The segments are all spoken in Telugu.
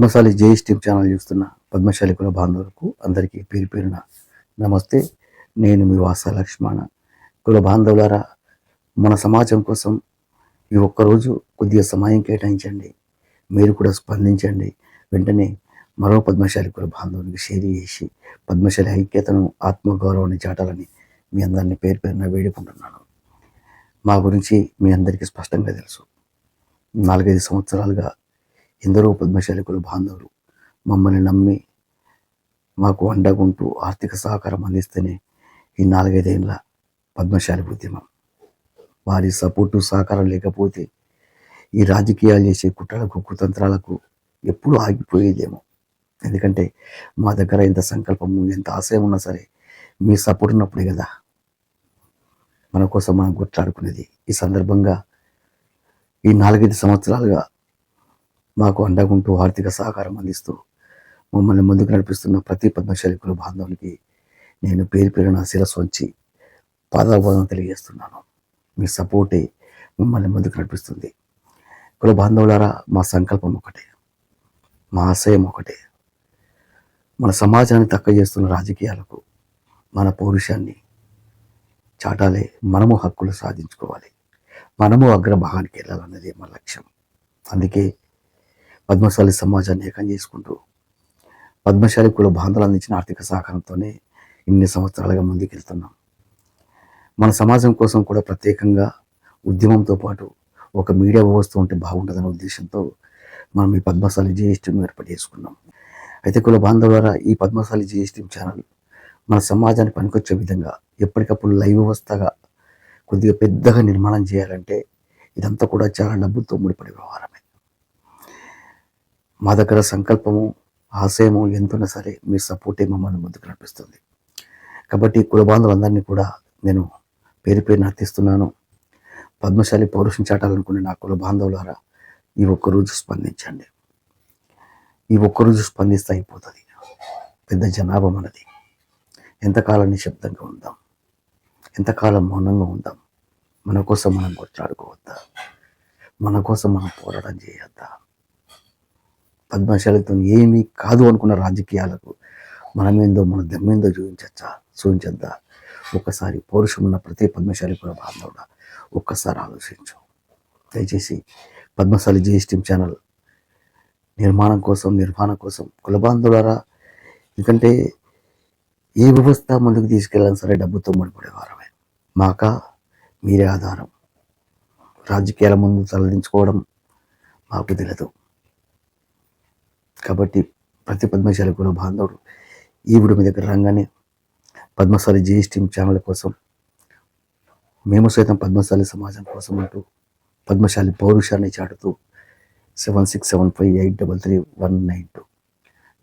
పద్మశాలి జేఎస్ టీమ్ ఛానల్ చూస్తున్న పద్మశాలి కుల బాంధవులకు అందరికీ పేరు పేరున నమస్తే. నేను మీ వాస లక్ష్మణ. కుల బాంధవులారా మన సమాజం కోసం ఈ ఒక్కరోజు కొద్దిగా సమయం కేటాయించండి. మీరు కూడా స్పందించండి. వెంటనే మరో పద్మశాలి కుల బాంధవునికి షేర్ చేసి పద్మశాలి ఐక్యతను ఆత్మగౌరవాన్ని చాటాలని మీ అందరినీ పేరు పేరున వేడుకుంటున్నాను. మా గురించి మీ అందరికీ స్పష్టంగా తెలుసు. నాలుగైదు సంవత్సరాలుగా ఎందరో పద్మశాలి కుల బాంధవులు మమ్మల్ని నమ్మి మాకు అండగుంటూ ఆర్థిక సహకారం అందిస్తేనే ఈ నాలుగైదేళ్ళ పద్మశాలి ఉద్యమం. వారి సపోర్టు సహకారం లేకపోతే ఈ రాజకీయాలు చేసే కుట్రలకు కుతంత్రాలకు ఎప్పుడు ఆగిపోయేదేమో. ఎందుకంటే మా దగ్గర ఎంత సంకల్పము ఎంత ఆశయం ఉన్నా సరే మీ సపోర్ట్ ఉన్నప్పుడే కదా. మన కోసం మనం కొట్లాడుకునేది. ఈ సందర్భంగా ఈ నాలుగైదు సంవత్సరాలుగా మాకు అండగుంటూ ఆర్థిక సహకారం అందిస్తూ మమ్మల్ని ముందుకు నడిపిస్తున్న ప్రతి పద్మశాలి కుల బాంధవులకి నేను పేరు పేరున శిరస్సు వంచి పాదాబోధన తెలియజేస్తున్నాను. మీ సపోర్టే మమ్మల్ని ముందుకు నడిపిస్తుంది. కుల బాంధవులారా మా సంకల్పం ఒకటే. మా ఆశయం ఒకటే. మన సమాజాన్ని తక్కువ చేస్తున్న రాజకీయాలకు మన పౌరుషాన్ని చాటాలే మనము హక్కులు సాధించుకోవాలి. మనము అగ్రభాగానికి వెళ్ళాలన్నది మా లక్ష్యం. అందుకే పద్మశాలి సమాజాన్ని ఏకం చేసుకుంటూ పద్మశాలి కుల బాంధవులు అందించిన ఆర్థిక సహకారంతోనే ఇన్ని సంవత్సరాలుగా ముందుకెళ్తున్నాం. మన సమాజం కోసం కూడా ప్రత్యేకంగా ఉద్యమంతో పాటు ఒక మీడియా వ్యవస్థ ఉంటే బాగుంటుందనే ఉద్దేశంతో మనం ఈ పద్మశాలి జిఎస్టీని ఏర్పాటు చేసుకున్నాం. అయితే కుల బాంధవులారా ఈ పద్మశాలి జిఎస్టీ ఛానల్ మన సమాజానికి పనికొచ్చే విధంగా ఎప్పటికప్పుడు లైవ్ వ్యవస్థగా కొద్దిగా పెద్దగా నిర్మాణం చేయాలంటే ఇదంతా కూడా చాలా డబ్బులతో ముడిపడి వ్యవహారమే. మా దగ్గర సంకల్పము ఆశయము ఎంతున్నా సరే మీ సపోర్టే మమ్మల్ని ముందుకు నడిపిస్తుంది. కాబట్టి కుల బాంధవులందరినీ కూడా నేను పేరు పేరు నర్తిస్తున్నాను పద్మశాలి పౌరుషం చాటాలనుకునే నా కుల బాంధవులారా ఈ ఒక్కరోజు స్పందించండి. ఈ ఒక్కరోజు స్పందిస్తే అయిపోతుంది. పెద్ద జనాభా మనది. ఎంతకాలం నిశ్శబ్దంగా ఉందాం? ఎంతకాలం మౌనంగా ఉందాం? మన కోసం మనం కొట్లాడుకోవద్దా? మన కోసం మనం పోరాటం చేయొద్దా? పద్మశాలితో ఏమీ కాదు అనుకున్న రాజకీయాలకు మనమేందో మన దమ్మేందో చూపించచ్చా? చూపించద్దా? ఒక్కసారి పౌరుషం ఉన్న ప్రతి పద్మశాలి కూడా బాధవుడా ఒక్కసారి ఆలోచించు. దయచేసి పద్మశాలి జిఎస్టీమ్ ఛానల్ నిర్మాణం కోసం నిర్మాణం కోసం కులబాంధవులరా ఎందుకంటే ఏ వ్యవస్థ ముందుకు తీసుకెళ్ళాలి సరే డబ్బుతో ముడిపడేవారమే మాక మీరే ఆధారం. రాజకీయాల ముందు తరలించుకోవడం మాకు తెలియదు కాబట్టి ప్రతి పద్మశాలి కుల బాంధవుడు. ఈవిడ మీ దగ్గర రాగానే పద్మశాలి జిఎస్టీ ఛానల్ కోసం మేము సైతం పద్మశాలి సమాజం కోసం అంటూ పద్మశాలి పౌరుషాన్ని చాటుతూ seven six seven five eight double three one nine two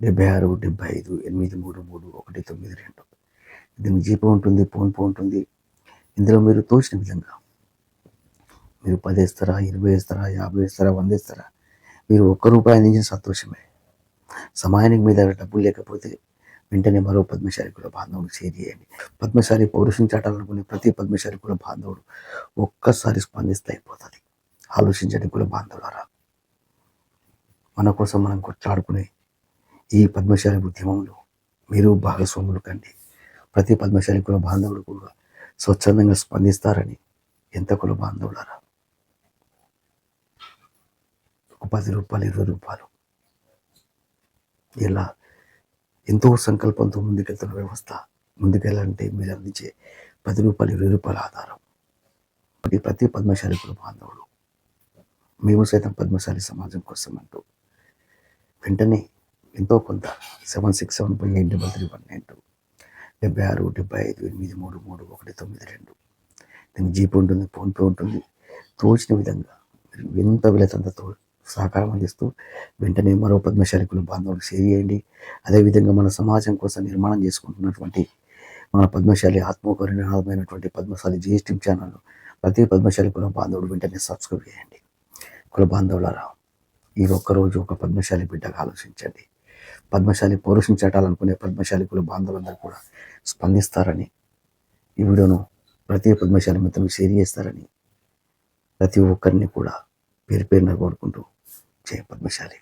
డెబ్బై ఆరు డెబ్బై ఐదు ఎనిమిది మూడు మూడు ఒకటి తొమ్మిది రెండు. దీనికి జీపో ఉంటుంది ఫోన్పే ఉంటుంది. ఇందులో మీరు తోచిన విధంగా మీరు పది ఇస్తారా ఇరవై ఇస్తారా యాభై ఇస్తారా వంద ఇస్తారా మీరు ఒక్క రూపాయి అందించిన సంతోషమే. సమయానికి మీ దగ్గర డబ్బులు లేకపోతే వెంటనే మరో పద్మశాలి కూడా బాంధవుడు షేర్ చేయండి. పద్మశాలి పౌరుషం చాటాలనుకునే ప్రతి పద్మశాలి కూడా బాంధవుడు ఒక్కసారి స్పందిస్తే అయిపోతుంది. ఆలోచించండి కూడా బాంధవులరా? మన కోసం మనం కొట్లాడుకునే ఈ పద్మశాలి ఉద్యమంలో మీరు భాగస్వాములు కండి. ప్రతి పద్మశాలి కుల బాంధవుడు కూడా స్వచ్ఛందంగా స్పందిస్తారని ఎంత కుల బాంధవులరా? ఒక పది రూపాయలు ఇరవై రూపాయలు ఇలా ఎంతో సంకల్పంతో ముందుకెళ్తున్న వ్యవస్థ ముందుకెళ్ళాలంటే మీరు అందించే పది రూపాయలు ఇరవై రూపాయల ఆధారం. ప్రతి ప్రతి పద్మశాలి కుల బాంధవుడు మేము సైతం పద్మశాలి సమాజం కోసం అంటూ వెంటనే ఎంతో కొంత seven six seven five eight double three one nine two డెబ్బై ఆరు డెబ్బై ఐదు ఎనిమిది మూడు మూడు ఒకటి తొమ్మిది రెండు. దీనికి జీపే ఉంటుంది ఫోన్పే ఉంటుంది. తోచిన విధంగా మీరు ఎంత వీలైతే తో సహకారం అందిస్తూ వెంటనే మరో పద్మశాలికులు బాంధవులు షేర్ చేయండి. అదేవిధంగా మన సమాజం కోసం నిర్మాణం చేసుకుంటున్నటువంటి మన పద్మశాలి ఆత్మకరినాదమైనటువంటి పద్మశాలి జిఎస్టీ ఛానల్ ప్రతి పద్మశాలి కుల బాంధవుడు వెంటనే సబ్స్క్రైబ్ చేయండి. కుల బాంధవులరా ఈ ఒక్కరోజు ఒక పద్మశాలి బిడ్డగా ఆలోచించండి. పద్మశాలి పౌరుషం పద్మశాలి కుల బాంధవులందరూ కూడా స్పందిస్తారని ఈ వీడియోను ప్రతి పద్మశాలి మిత్రులు షేర్ చేస్తారని ప్రతి ఒక్కరిని కూడా పేరు పేరున కోరుకుంటూ జయ పద్మశాలి